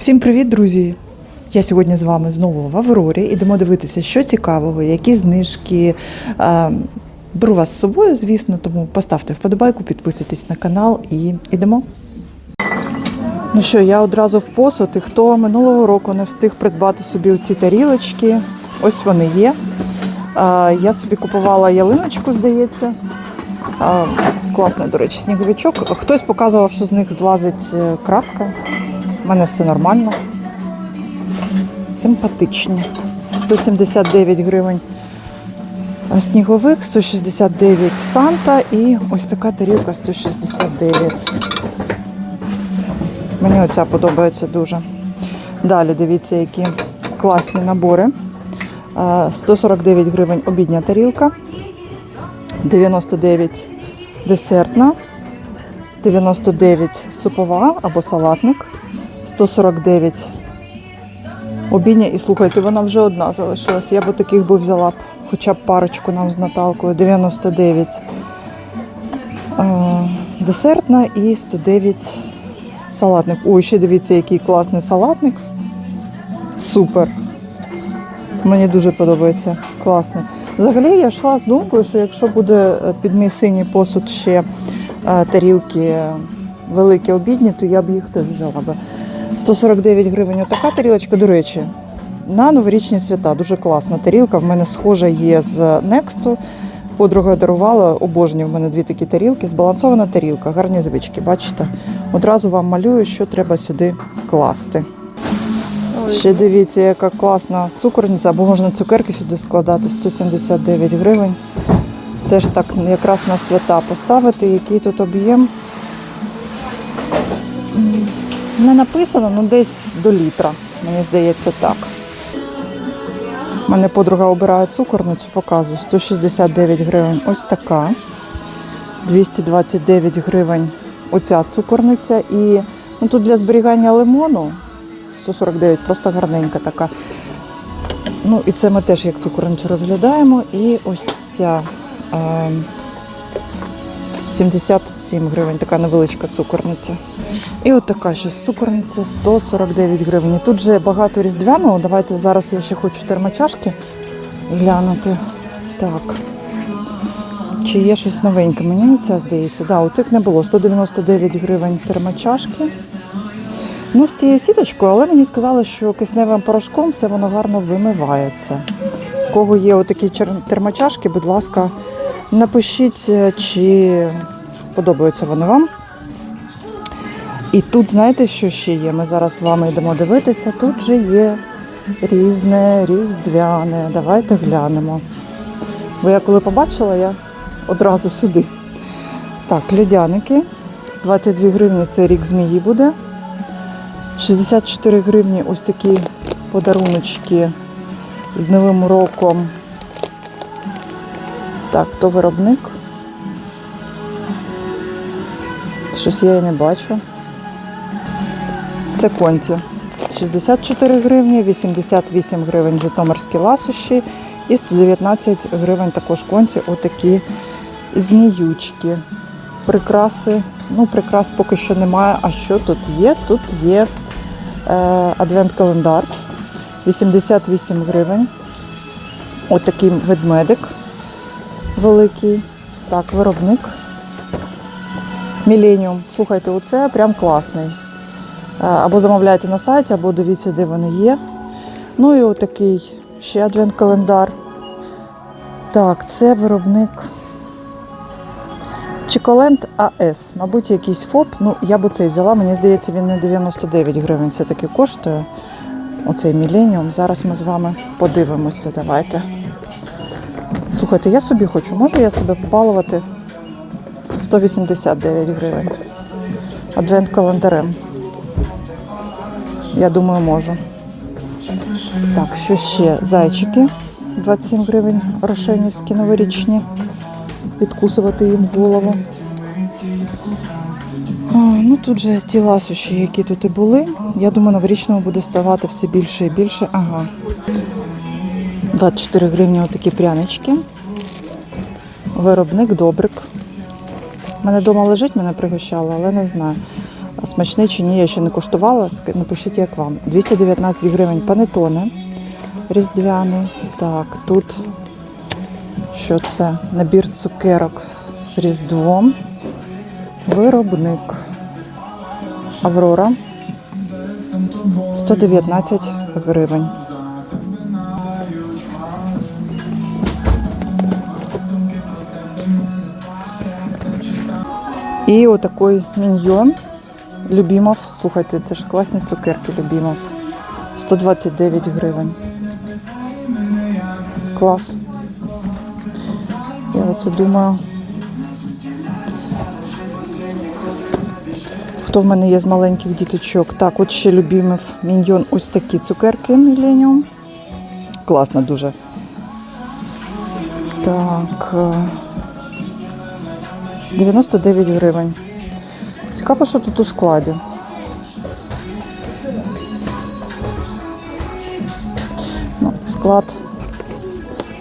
Всім привіт, друзі! Я сьогодні з вами знову в Аврорі. Ідемо дивитися, що цікавого, які знижки. Беру вас з собою, звісно, тому поставте вподобайку, підписуйтесь на канал і йдемо. Ну що, я одразу в посуд. І хто минулого року не встиг придбати собі оці тарілочки, ось вони є. Я собі купувала ялиночку, здається. Класний, до речі, сніговичок. Хтось показував, що з них злазить е, краска. Мене все нормально. Симпатичні. 179 гривень сніговик, 169 Санта і ось така тарілка 169. Мені оця подобається дуже. Далі дивіться, які класні набори. Е, 149 гривень обідня тарілка, 99 десертна, 99 супова або салатник, 149 обідня. І слухайте, вона вже одна залишилась. Я б таких би взяла б хоча б парочку нам з Наталкою. 99 е, десертна і 109 салатник. Ой, ще дивіться, який класний салатник. Супер. Мені дуже подобається. Класний. Взагалі я йшла з думкою, що якщо буде е, під мій синій посуд ще е, тарілки великі обідні, то я б їх теж взяла би. 149 гривень отака тарілочка, до речі, на новорічні свята. Дуже класна тарілка. В мене схожа є з Nexto. Подруга дарувала, обожнює в мене дві такі тарілки. Збалансована тарілка, гарні звички. Бачите? Одразу вам малюю, що треба сюди класти. Ще дивіться, яка класна цукорниця, або можна цукерки сюди складати 179 гривень. Теж так якраз на свята поставити, який тут об'єм. Не написано, ну десь до літра, мені здається, так. У мене подруга обирає цукорницю, показую. 169 гривень. Ось така. 229 гривень оця цукорниця. І ну, тут для зберігання лимону 149, просто гарненька така. Ну і це ми теж як цукорницю розглядаємо. І ось ця е, 77 гривень, така невеличка цукорниця. І от така ще цукорниця 149 гривень. Тут же багато різдвяного. Давайте зараз я ще хочу термочашки глянути. Так. Чи є щось новеньке? Мені оця здається. Да, у цих не було. 199 гривень термочашки. Ну, з цією сіточкою, але мені сказали, що кисневим порошком все воно гарно вимивається. У кого є отакі термочашки, будь ласка, напишіть, е, чи подобаються вони вам. І тут, знаєте, що ще є? Ми зараз з вами йдемо дивитися. Тут же є різне, різдвяне. Давайте глянемо. Бо я коли побачила, я одразу сюди. Так, льодяники. 22 гривні це рік змії буде. 64 гривні ось такі подаруночки з Новим роком. Так, то виробник. Щось я і не бачу. Це конті. 64 гривні, 88 гривень житомирські ласощі і 119 гривень також конті отакі зміючки. Прикраси. Ну, прикрас поки що немає. А що тут є? Тут є е, адвент-календар. 88 гривень. Отакий ведмедик великий. Так, виробник. Міленіум. Слухайте, оце прям класний. Е, Або замовляйте на сайті, або дивіться, де вони є. Ну і отакий ще адвент-календар. Так, це виробник Чиколенд АС. Мабуть, якийсь ФОП. Ну, я б цей взяла. Мені здається, він не 99 гривень все-таки коштує. Оцей міленіум. Зараз ми з вами подивимося. Давайте. Слухайте, я собі хочу. Можу я себе побалувати 189 гривень. Адвент-календарем. Я думаю, можу. Так, що ще? Зайчики. 27 гривень рошенівські новорічні. Відкусувати їм голову. А, ну тут же ті ласощі, які тут і були. Я думаю, новорічного буде ставати все більше і більше. Ага. 24 гривні отакі прянички. Виробник добрик. У мене вдома лежить, мене пригощало, але не знаю. Смачний чи ні, я ще не куштувала. Напишіть, як вам. 219 гривень панетони різдвяний. Так, тут що це? Набір цукерок з Різдвом. Виробник. Аврора. 119 гривень. І отакий міньйон. Любімов. Слухайте, це ж класні цукерки Любімов. 129 гривень. Клас. Я оце думаю. Хто в мене є з маленьких діточок? Так, от ще Любімов міньйон. Ось такі цукерки Міленіум. Класно дуже. Так. Е, 99 гривень. Цікаво, що тут у складі. Ну, склад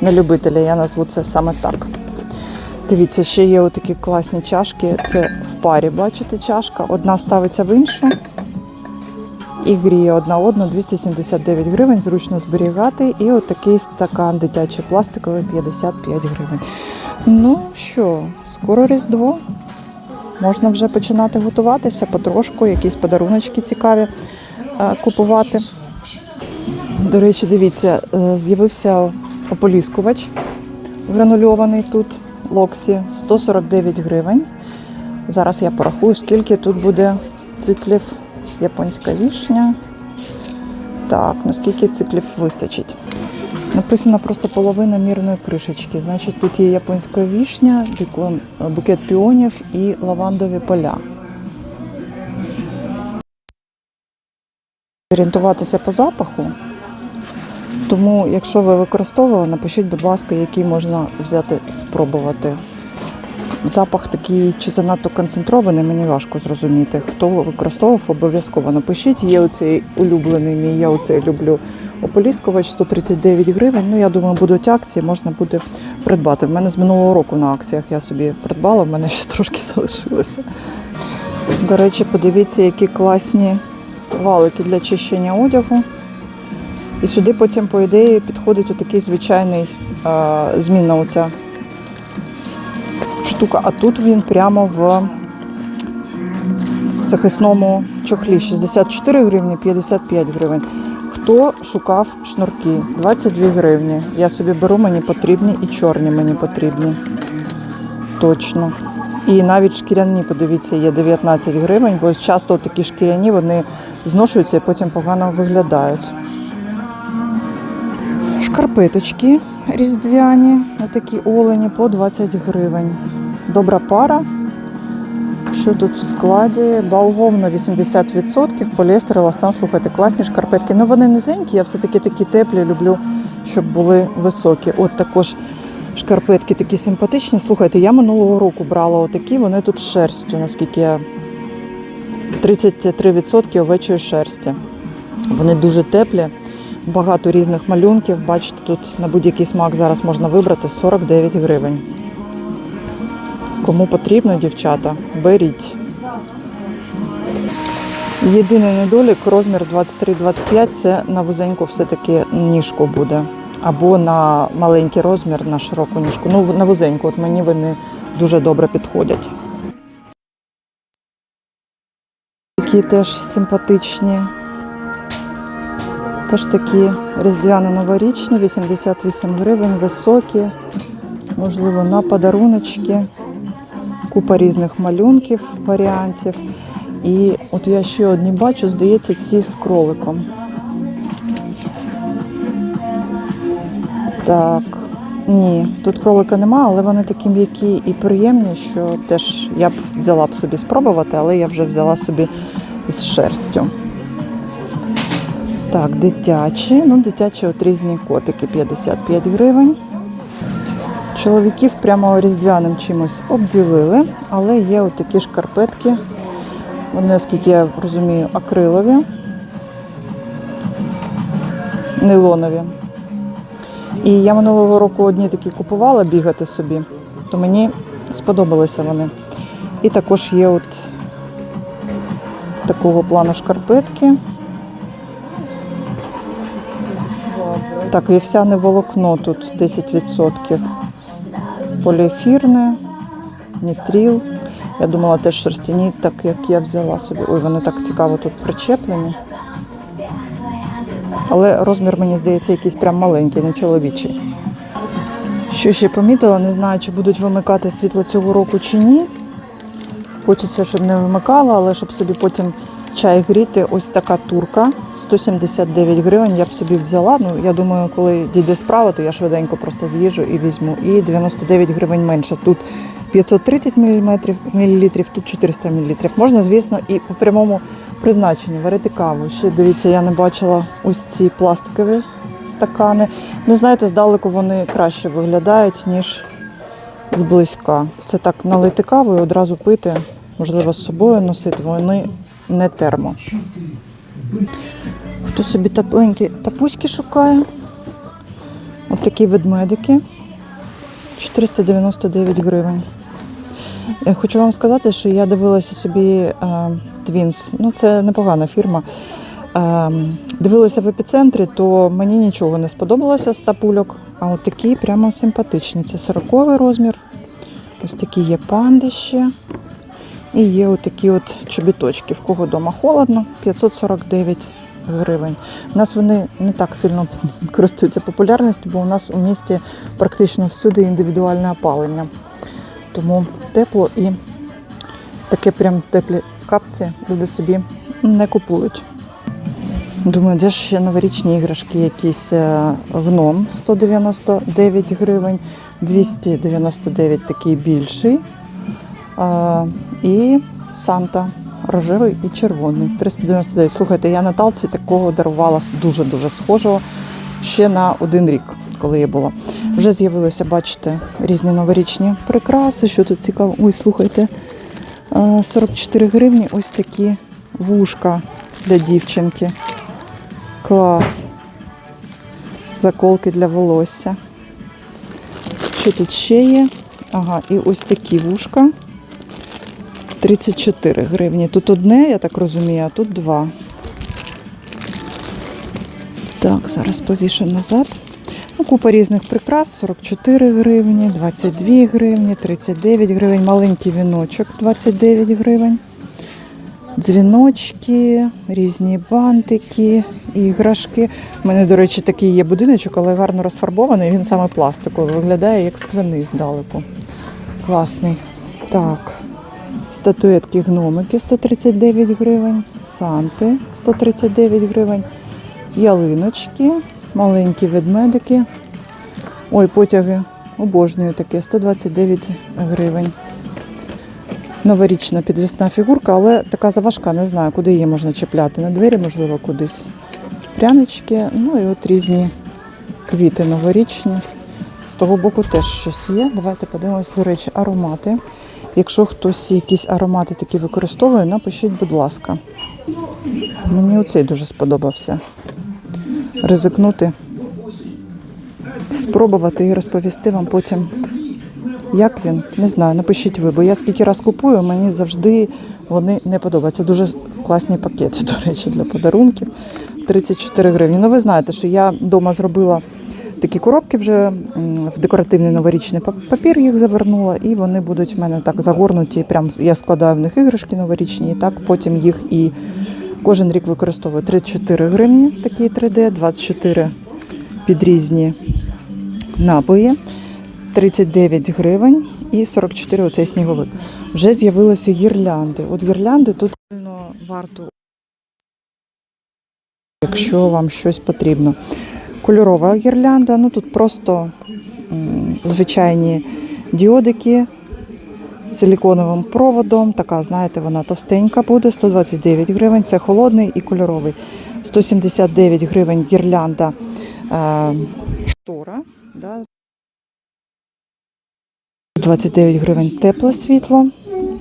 на любителя, я назву це саме так. Дивіться, ще є отакі класні чашки. Це в парі, бачите, чашка. Одна ставиться в іншу і гріє одна одну 279 гривень, зручно зберігати. І отакий стакан дитячий пластиковий 55 гривень. Ну що, скоро Різдво. Можна вже починати готуватися потрошку, якісь подаруночки цікаві е, купувати. До речі, дивіться, е, з'явився ополіскувач гранульований тут, локсі, 149 гривень. Зараз я порахую, скільки тут буде циклів японська вішня. Так, наскільки циклів вистачить. Написано просто половина мірної кришечки. Значить, тут є японська вішня, букет піонів і лавандові поля. Орієнтуватися по запаху. Тому, якщо ви використовували, напишіть, будь ласка, який можна взяти спробувати. Запах такий чи занадто концентрований, мені важко зрозуміти. Хто використовував, обов'язково напишіть. Є оцей улюблений мій, я оцей люблю ополіскувач 139 гривень. Ну, я думаю, будуть акції, можна буде придбати. В мене з минулого року на акціях я собі придбала, в мене ще трошки залишилося. До речі, подивіться, які класні валики для чищення одягу. І сюди потім, по ідеї, підходить отакий звичайний е, змінна оця штука. А тут він прямо в захисному чохлі 64 гривні, 55 гривень. Хто шукав шнурки? 22 гривні. Я собі беру, мені потрібні і чорні мені потрібні. Точно. І навіть шкіряні, подивіться, є 19 гривень, бо часто такі шкіряні вони зношуються і потім погано виглядають. Шкарпеточки різдвяні, такі олені по 20 гривень. Добра пара. Що тут в складі? Бауговна 80%, поліестер, еластан, слухайте, класні шкарпетки. Ну вони низенькі, я все-таки такі теплі, люблю, щоб були високі. От також шкарпетки такі симпатичні. Слухайте, я минулого року брала отакі, вони тут з шерстю, наскільки я 33% овечої шерсті. Вони дуже теплі, багато різних малюнків. Бачите, тут на будь-який смак зараз можна вибрати 49 гривень. Кому потрібно, дівчата, беріть. Єдиний недолік розмір 23-25 це на вузеньку все-таки ніжку буде. Або на маленький розмір, на широку ніжку. Ну, на вузеньку, от мені вони дуже добре підходять. Такі теж симпатичні. Теж такі різдвяно-новорічні, 88 гривень, високі, можливо, на подаруночки. Купа різних малюнків, варіантів. І от я ще одні бачу, здається, ці з кроликом. Так, ні, тут кролика нема, але вони такі м'які і приємні, що теж я б взяла б собі спробувати, але я вже взяла собі з шерстю. Так, дитячі. Ну, дитячі от різні котики 55 гривень. Чоловіків прямо різдвяним чимось обділили, але є от такі шкарпетки. Вони, наскільки я розумію, акрилові, нейлонові. І я минулого року одні такі купувала бігати собі, то мені сподобалися вони. І також є от такого плану шкарпетки. Так, вівсяне волокно тут 10%. Поліефірне, нітріл. Я думала теж шерстяні, так як я взяла собі. Ой, вони так цікаво тут причеплені. Але розмір, мені здається, якийсь прям маленький, не чоловічий. Що ще помітила, не знаю, чи будуть вимикати світло цього року чи ні. Хочеться, щоб не вимикала, але щоб собі потім чай гріти. Ось така турка. 179 гривень я б собі взяла. Ну, я думаю, коли дійде справа, то я швиденько просто з'їжджу і візьму. І 99 гривень менше. Тут 530 мл, мілілітрів, тут 400 мл. Можна, звісно, і по прямому призначенню варити каву. Ще дивіться, я не бачила ось ці пластикові стакани. Ну, знаєте, здалеку вони краще виглядають, ніж зблизька. Це так налити каву і одразу пити, можливо, з собою носити. Вони не термо. Хто собі тепленькі тапуськи шукає? От такі ведмедики. 499 гривень. Я хочу вам сказати, що я дивилася собі е, Twins. Ну, це непогана фірма. Е, дивилася в епіцентрі, то мені нічого не сподобалося з тапульок. А от такі прямо симпатичні. Це 40 розмір. Ось такі є панди ще. І є отакі от чобіточки. В кого вдома холодно, 549 гривень. У нас вони не так сильно користуються популярністю, бо у нас у місті практично всюди індивідуальне опалення. Тому тепло і таке прям теплі капці люди собі не купують. Думаю, де ж ще новорічні іграшки, якісь е, гном 199 гривень, 299 такий більший. І Санта рожевий і червоний. 399. Слухайте, я Наталці такого дарувала дуже-дуже схожого ще на один рік, коли я була. Вже з'явилися, бачите, різні новорічні прикраси. Що тут цікаво? Ой, слухайте, 44 гривні ось такі вушка для дівчинки. Клас. Заколки для волосся. Що тут ще є? Ага, і ось такі вушка. 34 гривні. Тут одне, я так розумію, а тут два. Так, зараз повішу назад. Ну, купа різних прикрас: 44 гривні, 22 гривні, 39 гривень, маленький віночок 29 гривень. Дзвіночки, різні бантики, іграшки. У мене, до речі, такий є будиночок, але гарно розфарбований. Він саме пластиковий, виглядає як скляний здалеку. Класний. Так. Статуетки гномики 139 гривень, санти 139 гривень, ялиночки, маленькі ведмедики. Ой, потяги обожнюю таке, 129 гривень. Новорічна підвісна фігурка, але така заважка, не знаю, куди її можна чіпляти. На двері, можливо, кудись. Прянички, ну і от різні квіти новорічні. З того боку теж щось є. Давайте подивимось, до речі, аромати. Якщо хтось якісь аромати такі використовує, напишіть, будь ласка. Мені оцей дуже сподобався. Ризикнути, спробувати і розповісти вам потім, як він. Не знаю, напишіть ви, бо я скільки раз купую, мені завжди вони не подобаються. Дуже класні пакети, до речі, для подарунків. 34 гривні. Ну, ви знаєте, що я вдома зробила такі коробки вже в декоративний новорічний пап- папір їх завернула, і вони будуть в мене так загорнуті. Прям я складаю в них іграшки новорічні, і так потім їх і кожен рік використовую. 34 гривні, такі 3D, 24 під різні напої, 39 гривень і 44 оцей сніговик. Вже з'явилися гірлянди. От гірлянди тут варто, якщо вам щось потрібно. Кольорова гірлянда, ну тут просто звичайні діодики з силіконовим проводом. Така, знаєте, вона товстенька буде, 129 гривень. Це холодний і кольоровий. 179 гривень гірлянда е, штора. Да. 29 гривень тепле світло,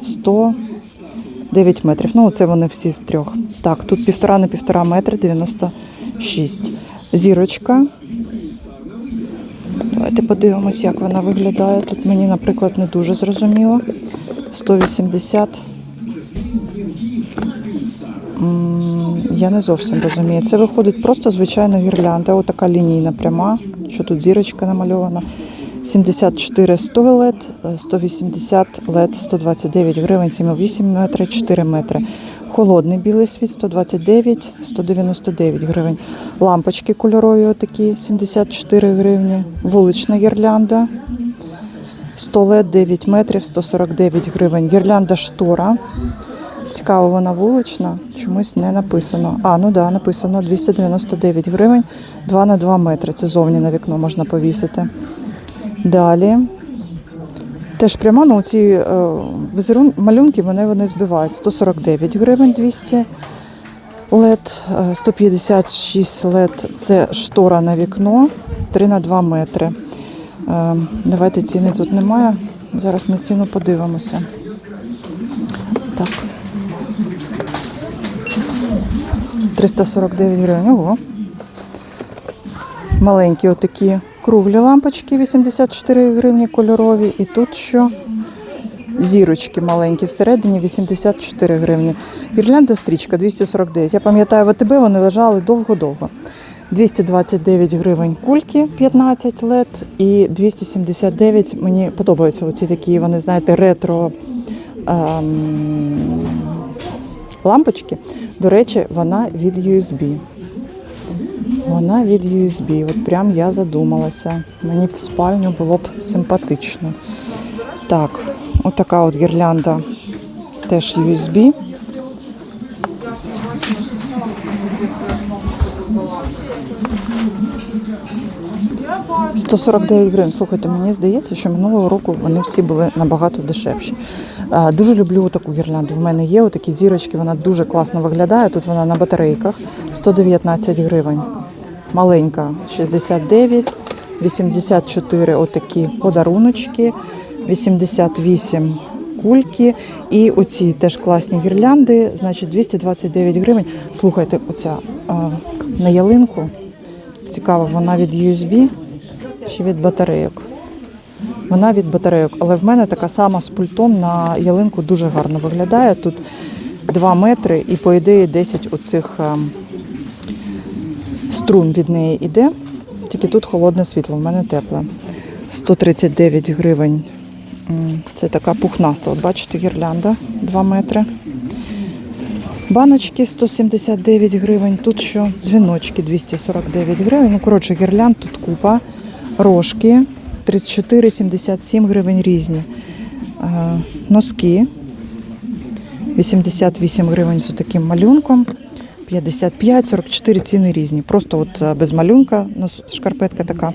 109 метрів. Ну, це вони всі в трьох. Так, тут півтора на півтора метри, 96. Зірочка. Давайте подивимось, як вона виглядає. Тут мені, наприклад, не дуже зрозуміло. 180. М, Я не зовсім розумію. Це виходить просто звичайна гірлянда, отака лінійна пряма, що тут зірочка намальована. 74 100 лед, 180 лед, 129 гривень, 7,8 метри, 4 метри. Холодний білий світ 129, 199 гривень. Лампочки кольорові отакі 74 гривні. Вулична гірлянда 100 лед, 9 метрів, 149 гривень. Гірлянда штора. Цікаво, вона вулична, чомусь не написано. А, ну да, написано 299 гривень, 2 на 2 метри. Це зовні на вікно можна повісити. Далі. Теж прямо, ну ці е, візерун, малюнки мене вони збивають. 149 гривень 200 лед, е, 156 лед це штора на вікно, 3 на 2 метри. Е, давайте ціни тут немає. Зараз ми ціну подивимося. Так. 349 гривень. Ого. Маленькі отакі круглі лампочки 84 гривні кольорові. І тут що? Зірочки маленькі всередині 84 гривні. Гірлянда стрічка 249. Я пам'ятаю, в АТБ вони лежали довго-довго. 229 гривень кульки 15 лет і 279. Мені подобаються оці такі, вони знаєте, ретро ем, лампочки. До речі, вона від USB. Вона від USB. От прям я задумалася. Мені в спальню було б симпатично. Так, отака от гірлянда теж USB. – 149 гривень. Слухайте, мені здається, що минулого року вони всі були набагато дешевші. Дуже люблю таку гірлянду. В мене є отакі зірочки, вона дуже класно виглядає. Тут вона на батарейках 119 гривень. Маленька 69, 84 отакі подаруночки, 88 кульки. І оці теж класні гірлянди, значить 229 гривень. Слухайте, оця е, на ялинку. Цікаво, вона від USB чи від батарейок. Вона від батарейок, але в мене така сама з пультом на ялинку дуже гарно виглядає. Тут 2 метри і, по ідеї, 10 оцих ем, струн від неї йде. Тільки тут холодне світло, в мене тепле. 139 гривень. Це така пухнаста. От бачите, гірлянда 2 метри. Баночки 179 гривень. Тут що? Дзвіночки 249 гривень. Ну, коротше, гірлянд тут купа. Рожки 34,77 гривень різні. Носки 88 гривень з таким малюнком. 55, 44 ціни різні. Просто от е, без малюнка, ну, шкарпетка така.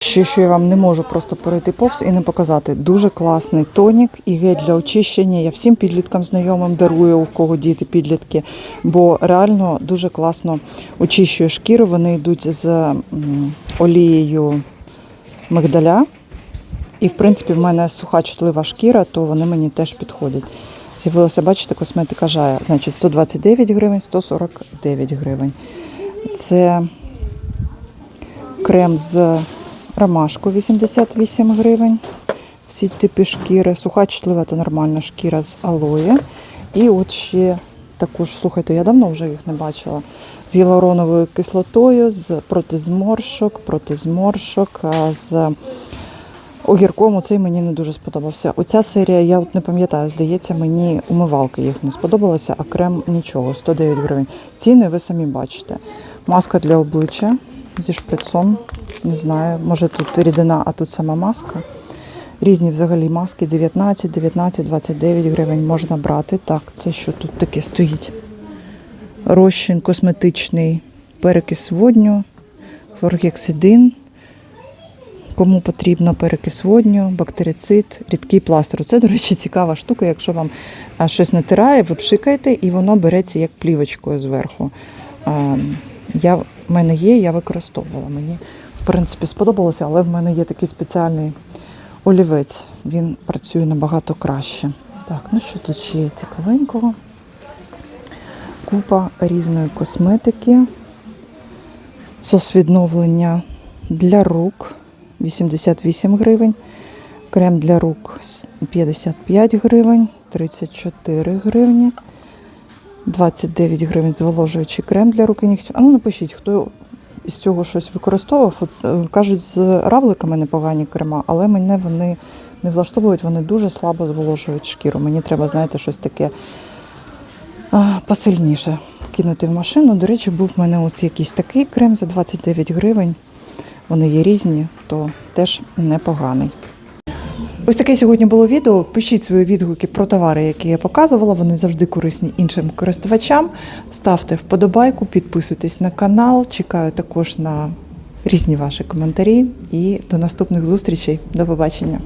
Ще що я вам не можу просто перейти повз і не показати. Дуже класний тонік і гель для очищення. Я всім підліткам знайомим дарую, у кого діти підлітки, бо реально дуже класно очищує шкіру. Вони йдуть з олією мигдаля. І, в принципі, в мене суха чутлива шкіра, то вони мені теж підходять. З'явилася, бачите, косметика жая. Значить, 129 гривень, 149 гривень. Це крем з ромашку 88 гривень. Всі типи шкіри. Суха чутлива та нормальна шкіра з алоє. І от ще також, слухайте, я давно вже їх не бачила. З гіалуроновою кислотою, з проти зморшок, проти зморшок, з огірком. Оцей мені не дуже сподобався. Оця серія, я от не пам'ятаю, здається, мені умивалки їх не сподобалася, а крем нічого, 109 гривень. Ціни ви самі бачите. Маска для обличчя зі шприцом. Не знаю, може тут рідина, а тут сама маска. Різні взагалі маски 19, 19, 29 гривень можна брати. Так, це що тут таке стоїть? Розчин косметичний перекис водню, хлоргексидин. Кому потрібно перекис водню, бактерицид, рідкий пластир. Це, до речі, цікава штука. Якщо вам щось натирає, ви пшикаєте і воно береться як плівочкою зверху. Я, в мене є, я використовувала. Мені, в принципі, сподобалося, але в мене є такий спеціальний олівець. Він працює набагато краще. Так, ну що тут ще є цікавенького? Купа різної косметики. Сос відновлення для рук 88 гривень. Крем для рук 55 гривень, 34 гривні. 29 гривень зволожуючий крем для руки нігтів. А ну напишіть, хто із цього щось використовував. От, е, кажуть, з равликами непогані крема, але мене вони не влаштовують, вони дуже слабо зволожують шкіру. Мені треба, знаєте, щось таке посильніше кинути в машину. До речі, був в мене ось якийсь такий крем за 29 гривень. Вони є різні, то теж непоганий. Ось таке сьогодні було відео. Пишіть свої відгуки про товари, які я показувала. Вони завжди корисні іншим користувачам. Ставте вподобайку, підписуйтесь на канал. Чекаю також на різні ваші коментарі. І до наступних зустрічей. До побачення.